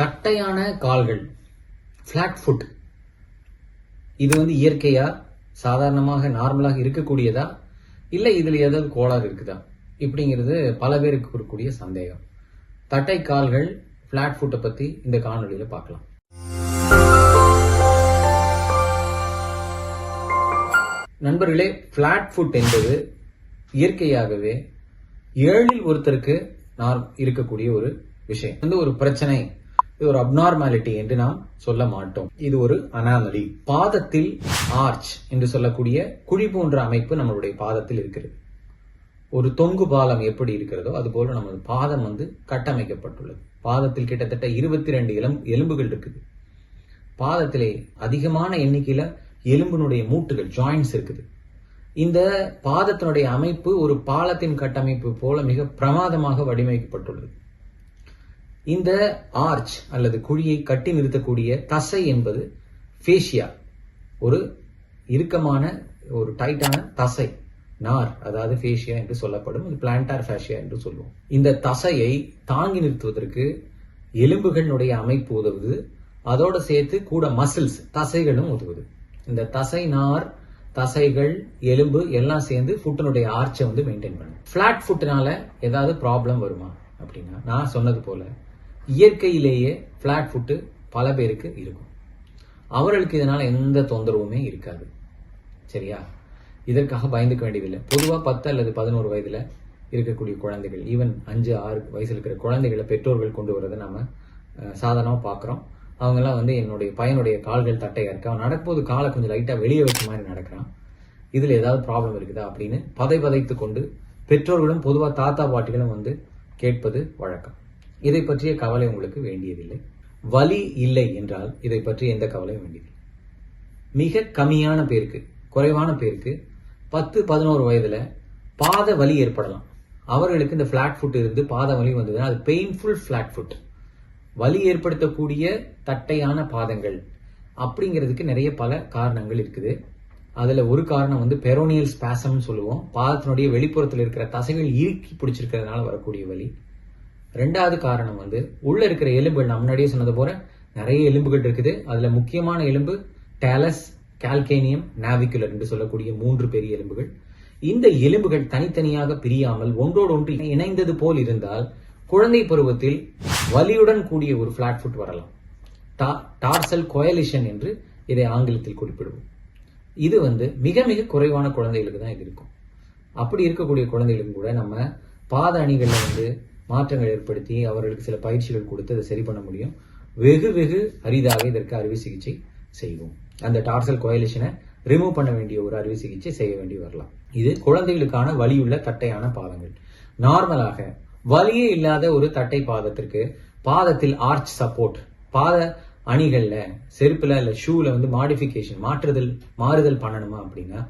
தட்டையான கால்கள். Flat food இது வந்து இயற்கையா சாதாரணமாக நார்மலாக இருக்கக்கூடியதா? இல்லை இதில் ஏதாவது கோளாறு இருக்குதா? இப்படிங்கிறது பல பேருக்கு இருக்கக்கூடிய சந்தேகம். தட்டை கால்கள் ஃப்ளாட் ஃபுட்டை பற்றி இந்த காணொளியில் பார்க்கலாம். நண்பர்களே ஃப்ளாட் ஃபுட் என்பது இயற்கையாகவே ஏழில் ஒருத்தருக்கு நார் இருக்கக்கூடிய ஒரு விஷயம். வந்து ஒரு பிரச்சனை இது ஒரு அப்நார்மாலிட்டி என்று நாம் சொல்ல மாட்டோம். இது ஒரு அனாமலி பாதத்தில் ஆர்ச் என்று சொல்லக்கூடிய குழி போன்ற அமைப்பு நம்மளுடைய பாதத்தில் இருக்கிறது. ஒரு தொங்கு பாலம் எப்படி இருக்கிறதோ அதுபோல நமது பாதம் வந்து கட்டமைக்கப்பட்டுள்ளது. பாதத்தில் கிட்டத்தட்ட இருபத்தி ரெண்டு எலும்புகள் இருக்குது. பாதத்திலே அதிகமான எண்ணிக்கையில எலும்பினுடைய மூட்டுகள் ஜாயின்ஸ் இருக்குது. இந்த பாதத்தினுடைய அமைப்பு ஒரு பாலத்தின் கட்டமைப்பு போல மிக பிரமாதமாக வடிவமைக்கப்பட்டுள்ளது. இந்த ஆர்ச் அல்லது குழியை கட்டி நிறுத்தக்கூடிய தசை என்பது ஃபேஷியா ஒரு இறுக்கமான ஒரு டைட்டான தசை நார் அதாவது ஃபேஷியா என்று சொல்லப்படும் இது பிளான்டார் ஃபேஷியா என்று சொல்லுவோம். இந்த தசையை தாங்கி நிறுத்துவதற்கு எலும்புகளினுடைய அமைப்பு உதவுது. அதோடு சேர்த்து கூட மசில்ஸ் தசைகளும் உதவுது. இந்த தசை நார் தசைகள் எலும்பு எல்லாம் சேர்ந்து ஃபுட்டினுடைய ஆர்ச்சை வந்து மெயின்டைன் பண்ணும். ஃபிளாட் ஃபுட்னால ஏதாவது ப்ராப்ளம் வருமா அப்படின்னா நான் சொன்னது போல இயற்கையிலேயே ஃப்ளாட் ஃபுட்டு பல பேருக்கு இருக்கும். அவர்களுக்கு இதனால் எந்த தொந்தரவுமே இருக்காது. சரியா? இதற்காக பயந்துக்க வேண்டியதில்லை. பொதுவாக பத்து அல்லது பதினோரு வயதில் இருக்கக்கூடிய குழந்தைகள் ஈவன் அஞ்சு ஆறு வயசில் இருக்கிற குழந்தைகளை பெற்றோர்கள் கொண்டு வரதை நம்ம சாதாரணமாக பார்க்குறோம் அவங்கெல்லாம் வந்து என்னுடைய பையனுடைய கால்கள் தட்டையாக இருக்கு. அவன் நடக்கும்போது காலை கொஞ்சம் லைட்டாக வெளியே வச்ச மாதிரி நடக்கிறான். இதில் ஏதாவது ப்ராப்ளம் இருக்குதா அப்படின்னு பதை பதைத்து கொண்டு பெற்றோர்களும் பொதுவாக தாத்தா பாட்டிகளும் வந்து கேட்பது வழக்கம். இதை பற்றிய கவலை உங்களுக்கு வேண்டியதில்லை. வலி இல்லை என்றால் இதை பற்றி எந்த கவலையும் வேண்டியதில்லை. மிக கம்மியான பேருக்கு குறைவான பேருக்கு பத்து பதினோரு வயதில் பாத வலி ஏற்படலாம். அவர்களுக்கு இந்த ஃப்ளாட் ஃபுட் இருந்து பாத வலி வந்ததுன்னா அது பெயின்ஃபுல் ஃப்ளாட் ஃபுட் வலி ஏற்படுத்தக்கூடிய தட்டையான பாதங்கள் அப்படிங்கிறதுக்கு நிறைய பல காரணங்கள் இருக்குது. அதில் ஒரு காரணம் வந்து பெரோனியல் ஸ்பேசம்னு சொல்லுவோம். பாதத்தினுடைய வெளிப்புறத்தில் இருக்கிற தசைகள் இறுக்கி பிடிச்சிருக்கிறதுனால வரக்கூடிய வலி. ரெண்டாவது காரணம் வந்து உள்ள இருக்கிற எலும்புகள் நான் முன்னாடியே சொன்னது போல நிறைய எலும்புகள் இருக்குது. அதுல முக்கியமான எலும்பு டேலஸ் கால்கேனியம் நாவிகுலர் என்று சொல்லக்கூடிய மூன்று பெரிய எலும்புகள். இந்த எலும்புகள் தனித்தனியாக பிரியாமல் ஒன்றோடு ஒன்று இணைந்தது போல் இருந்தால் குழந்தை பருவத்தில் வலியுடன் கூடிய ஒரு பிளாட் ஃபுட் வரலாம். டார்சல் கோயலிஷன் என்று இதை ஆங்கிலத்தில் குறிப்பிடுவோம். இது வந்து மிக மிக குறைவான குழந்தைகளுக்கு தான் இது இருக்கும். அப்படி இருக்கக்கூடிய குழந்தைகளுக்கு கூட நம்ம பாத அணிகளில் வந்து மாற்றங்கள் ஏற்படுத்தி அவர்களுக்கு சில பயிற்சிகள் கொடுத்து அதை சரி பண்ண முடியும். வெகு வெகு அரிதாக இதற்கு அறுவை சிகிச்சை செய்வோம். அந்த டார்சல் கோயலிஷனை ரிமூவ் பண்ண வேண்டிய ஒரு அறுவை சிகிச்சை செய்ய வேண்டி வரலாம். இது குழந்தைகளுக்கான வலியுள்ள தட்டையான பாதங்கள். நார்மலாக வலியே இல்லாத ஒரு தட்டை பாதத்திற்கு பாதத்தில் ஆர்ச் சப்போர்ட் பாத அணிகள்ல செருப்புல இல்ல ஷூல வந்து மாடிஃபிகேஷன் மாற்றுதல் மாறுதல் பண்ணணுமா அப்படின்னா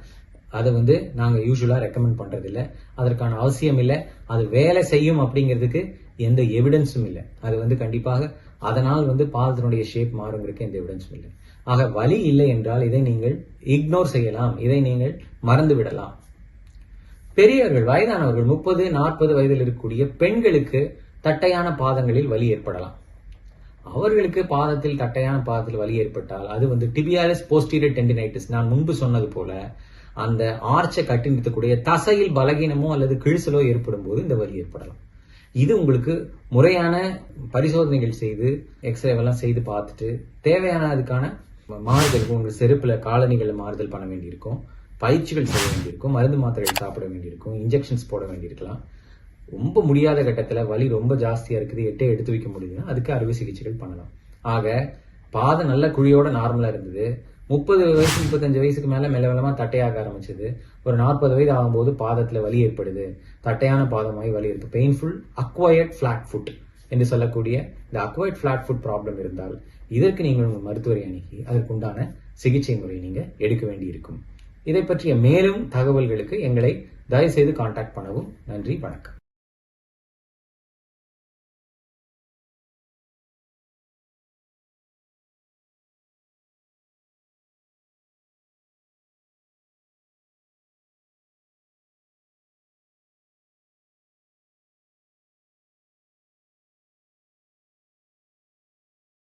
அதை வந்து நாங்க யூஸ்வலாக ரெக்கமெண்ட் பண்றது இல்ல அதற்கான அவசியம் இல்லை. அது வேலை செய்யும் அப்படிங்கிறதுக்கு எந்த எவிடன்ஸும் இல்லை. அது வந்து கண்டிப்பாக அதனால் வந்து பாதத்தினுடைய ஷேப் மாறுங்கிறதுக்கு எந்த எவிடன்ஸும் இல்லை. ஆக வலி இல்லை என்றால் இதை நீங்கள் இக்னோர் செய்யலாம். இதை நீங்கள் மறந்து விடலாம். பெரியவர்கள் வயதானவர்கள் முப்பது நாற்பது வயதில் இருக்கக்கூடிய பெண்களுக்கு தட்டையான பாதங்களில் வலி ஏற்படலாம். அவர்களுக்கு பாதத்தில் தட்டையான பாதத்தில் வலி ஏற்பட்டால் அது வந்து டிபியாலிஸ் போஸ்டீரியர் டெண்டினைட்டிஸ் நான் முன்பு சொன்னது போல அந்த ஆர்ச்சை கட்டி நிறுத்தக்கூடிய தசையில் பலகீனமோ அல்லது கிழிசலோ ஏற்படும் போது இந்த வலி ஏற்படலாம். இது உங்களுக்கு முறையான பரிசோதனைகள் செய்து எக்ஸ்ரேவெல்லாம் செய்து பார்த்துட்டு தேவையான அதுக்கான மாறுதலுக்கு உங்கள் செருப்பில் காலணிகளை மாறுதல் பண்ண வேண்டியிருக்கும். பயிற்சிகள் செய்ய வேண்டியிருக்கும். மருந்து மாத்திரைகள் சாப்பிட வேண்டியிருக்கும். இன்ஜெக்ஷன்ஸ் போட வேண்டியிருக்கலாம். ரொம்ப முடியாத கட்டத்தில் வலி ரொம்ப ஜாஸ்தியாக இருக்குது. எட்டே எடுத்து வைக்க முடியுதுன்னா அதுக்கு அறுவை சிகிச்சைகள் பண்ணலாம். ஆக பாதம் நல்ல குழியோட நார்மலாக இருந்தது. முப்பது வயசு முப்பத்தஞ்சு வயசுக்கு மேலே மெல்ல மெல்லமாக தட்டையாக ஆரம்பிச்சது. ஒரு நாற்பது வயது ஆகும்போது பாதத்தில் வலி ஏற்படுது. தட்டையான பாதமாய் வலி இருக்குது பெயின்ஃபுல் அக்வயர்ட் ஃப்ளாட் ஃபுட் என்று சொல்லக்கூடிய இந்த அக்வயர்ட் ஃப்ளாட் ஃபுட் ப்ராப்ளம் இருந்தால் இதற்கு நீங்கள் உங்கள் மருத்துவரை அணுகி அதற்குண்டான சிகிச்சை முறை நீங்கள் எடுக்க வேண்டியிருக்கும். இதை பற்றிய மேலும் தகவல்களுக்கு எங்களை தயவுசெய்து கான்டாக்ட் பண்ணவும். நன்றி வணக்கம்.